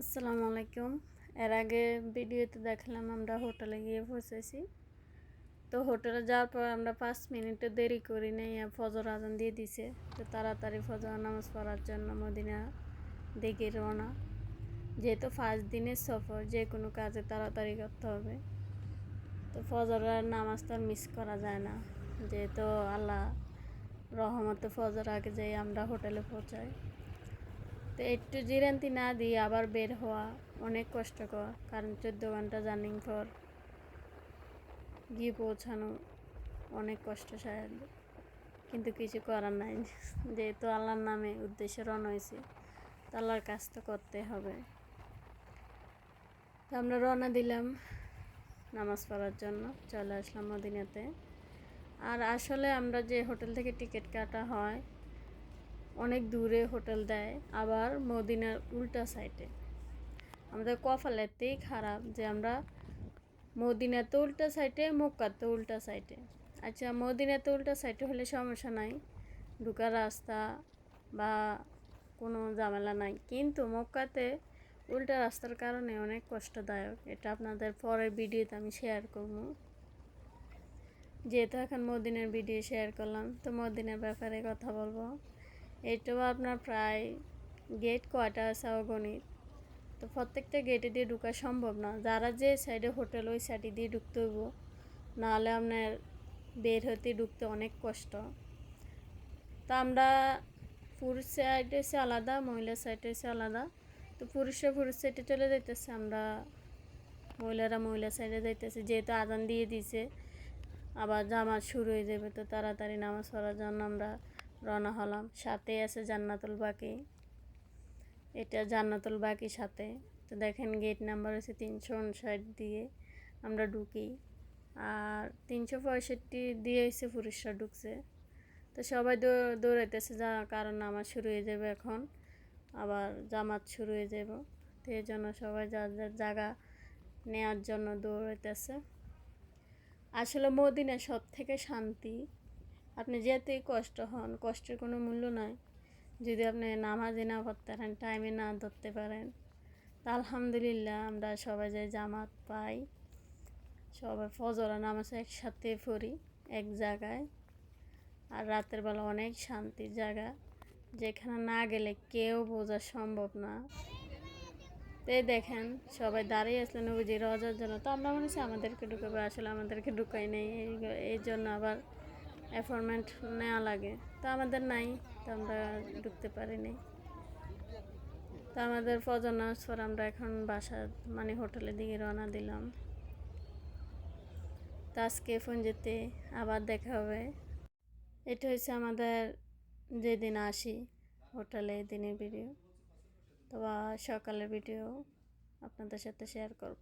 আসসালামু আলাইকুম। এর আগে ভিডিওতে দেখালাম আমরা হোটেলে গিয়ে পৌঁছেছি। তো হোটেলে যাওয়ার পর আমরা পাঁচ মিনিটে দেরি করি নাই ফজর আজান দিয়ে দিছে। তো তাড়াতাড়ি ফজর নামাজ পড়ার জন্য মদিনা দিকে রওনা। যেহেতু ফার্স্ট দিনের সফর, যে কোনো কাজে তাড়াতাড়ি করতে হবে। তো ফজরের নামাজ তো মিস করা যায় না। যেহেতু আল্লাহ রহমতে ফজর আগে যাই আমরা হোটেলে পৌঁছাই। তো একটু জিরান্তি না দিয়ে আবার বের হওয়া অনেক কষ্টকর, কারণ চোদ্দ ঘণ্টা জার্নিং পর গিয়ে পৌঁছানো অনেক কষ্ট সাহেব। কিন্তু কিছু করার নাই, যেহেতু আল্লাহর নামে উদ্দেশ্যে রওনা হয়েছি, তো আল্লাহর কাজ তো করতে হবে। তো আমরা রওনা দিলাম নামাজ পড়ার জন্য, চলে আসলাম মদিনাতে। আর আসলে আমরা যে হোটেল থেকে টিকিট কাটা হয় অনেক দূরে হোটেল দেয়, আবার মদিনার উল্টা সাইডে আমাদের কপালেতেই খারাপ যে আমরা মদিনাতে উল্টা সাইডে মক্কাতে উল্টা সাইডে আচ্ছা মদিনাতে উল্টা সাইডে হলে সমস্যা নাই ঢুকার রাস্তা বা কোনো ঝামেলা নাই। কিন্তু মক্কাতে উল্টা রাস্তার কারণে অনেক কষ্টদায়ক, এটা আপনাদের পরের ভিডিওতে আমি শেয়ার করব। যেহেতু এখন মদিনের ভিডিও শেয়ার করলাম, তো মদিনের ব্যাপারে কথা বলব। এটাও আপনার প্রায় গেট কয়টা আছে অগণিত তো প্রত্যেকটা গেটে দিয়ে ঢুকা সম্ভব না। যারা যে সাইডে হোটেল ওই সাইডে দিয়ে ঢুকতে হইব, নাহলে আপনার বের হতে ঢুকতে অনেক কষ্ট। তো আমরা পুরুষ সাইডে এসে আলাদা, মহিলা সাইডে এসে আলাদা। তো পুরুষরা পুরুষ সাইডে চলে যাইতেছে, আমরা মহিলারা মহিলা সাইডে যাইতেছে। যেহেতু আদান দিয়ে দিছে, আবার জামাত শুরু হয়ে যাবে, তো তাড়াতাড়ি নামাজ পড়ার জন্য আমরা রওনা হলাম। সাথে আছে জান্নাতুল বাকি। এটা জান্নাতুল বাকি সাথে। তো দেখেন গেট নাম্বার আছে তিনশো উনষাট দিয়ে আমরা ঢুকি। আর তিনশো পঁয়ষট্টি দিয়ে এসে পুরুষরা ঢুকছে। তো সবাই দৌড়াইতেছে যা, কারণ আমার শুরু হয়ে যাবে এখন। আবার জামাত শুরু হয়ে যাব তো এই জন্য সবাই যার যার জায়গা নেওয়ার জন্য দৌড়াইতেছে। আসলে মদিনা সব থেকে শান্তি আপনি যেতেই কষ্ট হন, কষ্টের কোনো মূল্য নাই। যদি আপনি নামাজে না পড়তে পারেন টাইমে না ধরতে পারেন, তা আলহামদুলিল্লাহ আমরা সবাই যাই জামাত পাই, সবাই ফজরা নামাজ একসাথে পড়ি, এক জায়গায়। আর রাতের বেলা অনেক শান্তির জায়গা, যেখানে না গেলে কেউ বোঝা সম্ভব না। তো দেখেন, সবাই দাঁড়িয়ে আসলেন বুঝি রজার জন্য। তো আমরা মনে হচ্ছে আমাদেরকে ঢুকাবে, আসলে আমাদেরকে ঢুকাই নেই। এই জন্য আবার অ্যাপয়েন্টমেন্ট নেওয়া লাগে। তো আমাদের নাই, তো আমরা ঢুকতে পারিনি। তো আমাদের ফজর পর আমরা এখন বাসা মানে হোটেলের দিকে রওনা দিলাম। তো আজকে ফোন যেতে আবার দেখা হবে। এটা হচ্ছে আমাদের যেদিন আসি হোটেলে দিনের ভিডিও। তো সকালের ভিডিও আপনাদের সাথে শেয়ার করব।